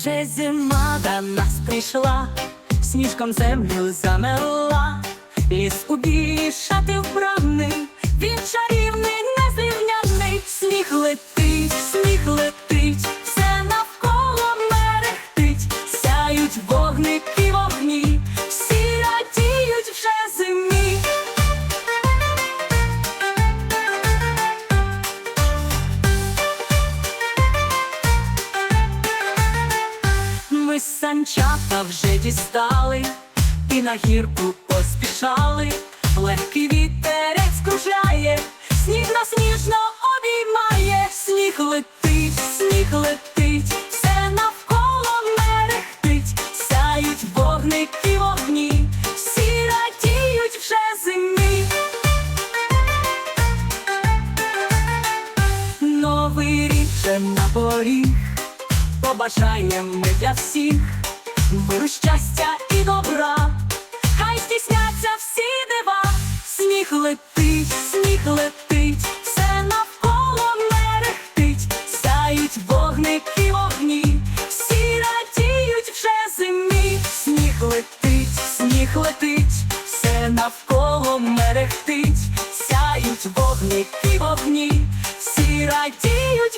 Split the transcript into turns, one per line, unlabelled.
Вже зима до нас прийшла, сніжком землю замела, ліс у бішати шати вбраний, він чарівний, незрівняний, сніг летить, сніг летить, санчата вже дістали, і на гірку поспішали, легкий вітерець кружляє, сніг нас ніжно обіймає, сніг летить, сніг летить, все навколо мерехтить, сяють вогники вогні, всі радіють вже зимі. Новий рік вже на поріг, побажаєм ми для всіх щастя і добра, хай стісняться всі дива, сміх летить, сміх летить, все навколо мерехтить, сяють вогники вогні, всі радіють вже зимі, сміх летить, сміх летить, все навколо мерехтить, сяють вогники вогні, всі радіють.